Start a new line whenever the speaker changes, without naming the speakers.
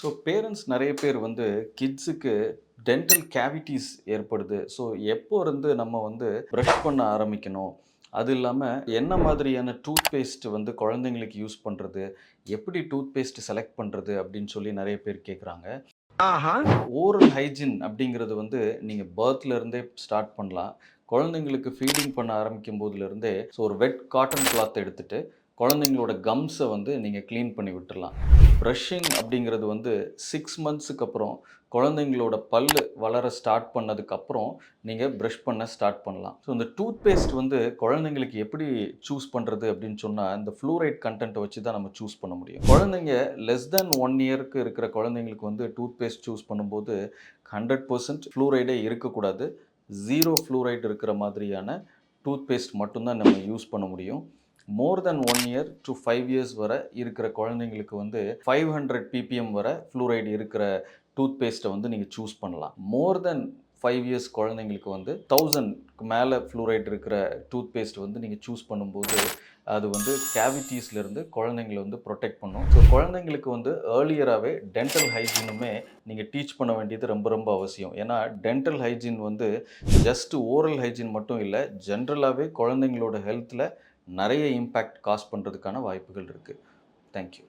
So parents நிறைய பேர் வந்து கிட்ஸுக்கு டென்டல் கேவிட்டிஸ் ஏற்படுது. ஸோ எப்போ இருந்து நம்ம வந்து ப்ரஷ் பண்ண ஆரம்பிக்கணும்? அது இல்லாமல் என்ன மாதிரியான டூத் பேஸ்ட் வந்து குழந்தைங்களுக்கு யூஸ் பண்ணுறது எப்படி டூத் பேஸ்ட் செலக்ட் பண்ணுறது அப்படின்னு சொல்லி நிறைய பேர் கேட்குறாங்க ஓரல் ஹைஜின் அப்படிங்கிறது வந்து நீங்கள் பேர்த்ல இருந்தே ஸ்டார்ட் பண்ணலாம். குழந்தைங்களுக்கு ஃபீடிங் பண்ண ஆரம்பிக்கும் போதுலேருந்தே ஸோ ஒரு வெட் காட்டன் கிளாத் எடுத்துட்டு குழந்தைங்களோட கம்ஸை வந்து நீங்கள் க்ளீன் பண்ணி விட்டுடலாம் ப்ரஷிங் அப்படிங்கிறது வந்து சிக்ஸ் மந்த்ஸுக்கு அப்புறம் குழந்தைங்களோட பல்லு வளர ஸ்டார்ட் பண்ணதுக்கப்புறம் நீங்கள் ப்ரஷ் பண்ண ஸ்டார்ட் பண்ணலாம். ஸோ இந்த டூத் பேஸ்ட் வந்து குழந்தைங்களுக்கு எப்படி சூஸ் பண்ணுறது அப்படின்னு சொன்னால் இந்த ஃப்ளூரைட் கண்டென்ட்டை வச்சு தான் நம்ம சூஸ் பண்ண முடியும். குழந்தைங்க லெஸ் தென் ஒன் இயருக்கு இருக்கிற குழந்தைங்களுக்கு வந்து டூத் பேஸ்ட் சூஸ் பண்ணும்போது ஹண்ட்ரட் பர்சன்ட் ஃப்ளூரைடே இருக்கக்கூடாது. ஜீரோ ஃப்ளூரைட் இருக்கிற மாதிரியான டூத் பேஸ்ட் மட்டும்தான் நம்ம யூஸ் பண்ண முடியும். More than one year to five years வரை இருக்கிற குழந்தைங்களுக்கு வந்து ஃபைவ் ஹண்ட்ரட் பிபிஎம் வரை ஃப்ளூரைடு இருக்கிற டூத் பேஸ்ட்டை வந்து நீங்கள் சூஸ் பண்ணலாம். மோர் தென் ஃபைவ் இயர்ஸ் குழந்தைங்களுக்கு வந்து தௌசண்ட்க்கு மேலே ஃப்ளூரைட் இருக்கிற டூத் பேஸ்ட் வந்து நீங்கள் சூஸ் பண்ணும்போது அது வந்து கேவிட்டிஸ்லேருந்து குழந்தைங்களை வந்து ப்ரொடெக்ட் பண்ணும். ஸோ குழந்தைங்களுக்கு வந்து ஏர்லியராகவே டென்டல் ஹைஜீனுமே நீங்கள் டீச் பண்ண வேண்டியது ரொம்ப ரொம்ப அவசியம். ஏன்னா டென்டல் ஹைஜீன் வந்து ஜஸ்ட் ஓரல் ஹைஜீன் மட்டும் இல்லை ஜென்ரலாகவே குழந்தைங்களோட ஹெல்த்தில் நிறைய இம்பேக்ட் காஸ் பண்ணுறதுக்கான வாய்ப்புகள் இருக்குது தேங்க்யூ